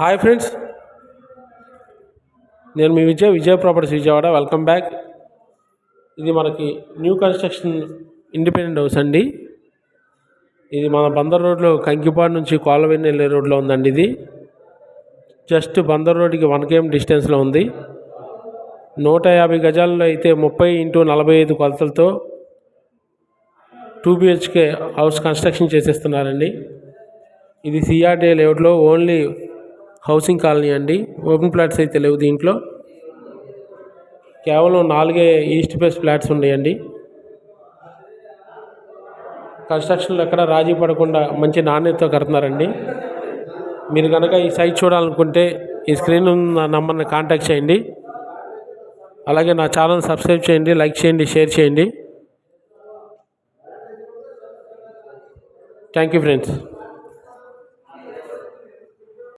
Hi friends నేను మీ Vijay Vijaya properties Vijayawada welcome back ఇది మనకి న్యూ కన్స్ట్రక్షన్ ఇండిపెండెంట్ హౌస్ అండి. ఇది మన బందర్ రోడ్లో కంకిపాడు నుంచి కోలవెన్ వెళ్ళే రోడ్లో ఉందండి ఇది. జస్ట్ బందర్ రోడ్కి వన్ కేఎం డిస్టెన్స్లో ఉంది. నూట యాభై గజాల్లో అయితే ముప్పై ఇంటూ నలభై ఐదు కొలతలతో టూ బిహెచ్కే హౌస్ కన్స్ట్రక్షన్ చేసేస్తున్నారండి. ఇది సిఆర్డే లేఅవుట్లో ఓన్లీ హౌసింగ్ కాలనీ అండి. ఓపెన్ ఫ్లాట్స్ అయితే లేవు దీంట్లో. కేవలం నాలుగే ఈస్ట్ ఫేస్ ఫ్లాట్స్ ఉన్నాయండి. కన్స్ట్రక్షన్లు ఎక్కడ రాజీ పడకుండా మంచి నాణ్యతతో కడుతున్నారండి. మీరు కనుక ఈ సైట్ చూడాలనుకుంటే ఈ స్క్రీన్ ఉన్న నంబర్ని కాంటాక్ట్ చేయండి. అలాగే నా ఛానల్ సబ్స్క్రైబ్ చేయండి లైక్ చేయండి షేర్ చేయండి. Thank you friends.